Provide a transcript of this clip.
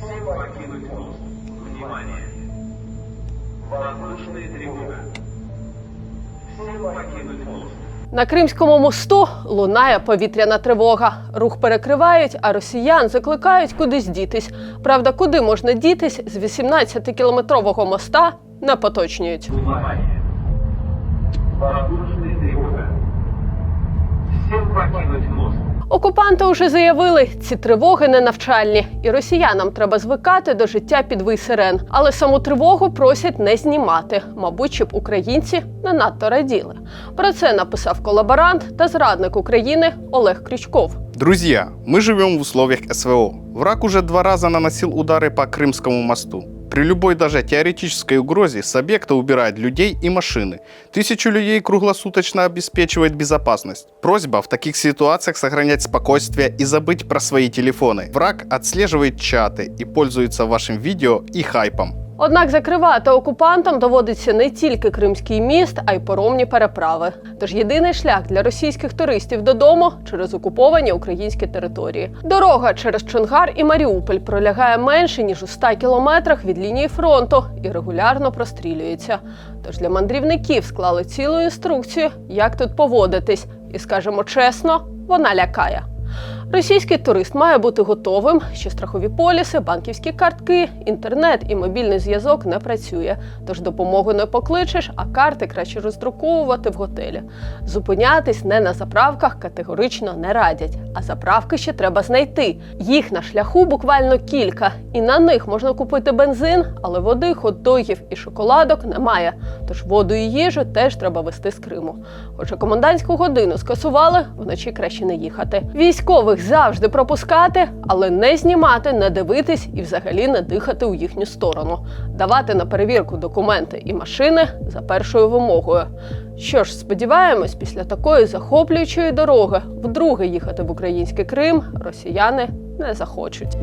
Покинуть мост. Внимание! Воздушная тревога. Всем покинуть мост. На Кримському мосту лунає повітряна тривога. Рух перекривають, а росіян закликають кудись дітись. Правда, куди можна дітись з 18-кілометрового моста не поточнюють. Всем покинуть мост. Окупанти вже заявили, ці тривоги не навчальні, і росіянам треба звикати до життя під вий сирен. Але саму тривогу просять не знімати, мабуть, щоб українці не надто раділи. Про це написав колаборант та зрадник України Олег Крючков. Друзья, мы живем в условиях СВО. Враг уже два раза наносил удары по Крымскому мосту. При любой даже теоретической угрозе с объекта убирают людей и машины. Тысячу людей круглосуточно обеспечивает безопасность. Просьба в таких ситуациях сохранять спокойствие и забыть про свои телефоны. Враг отслеживает чаты и пользуется вашим видео и хайпом. Однак закривати окупантам доводиться не тільки Кримський міст, а й поромні переправи. Тож єдиний шлях для російських туристів додому через окуповані українські території. Дорога через Чонгар і Маріуполь пролягає менше ніж у 100 кілометрах від лінії фронту і регулярно прострілюється. Тож для мандрівників склали цілу інструкцію, як тут поводитись, і скажемо чесно, вона лякає. Російський турист має бути готовим, що страхові поліси, банківські картки, інтернет і мобільний зв'язок не працює. Тож допомогу не покличеш, а карти краще роздруковувати в готелі. Зупинятись не на заправках категорично не радять. А заправки ще треба знайти. Їх на шляху буквально кілька, і на них можна купити бензин, але води, хот-догів і шоколадок немає. Тож воду і їжу теж треба вести з Криму. Хоча комендантську годину скасували, вночі краще не їхати. Військових завжди пропускати, але не знімати, не дивитись і взагалі не дихати у їхню сторону. Давати на перевірку документи і машини за першою вимогою. Що ж, сподіваємось, після такої захоплюючої дороги вдруге їхати в український Крим росіяни не захочуть.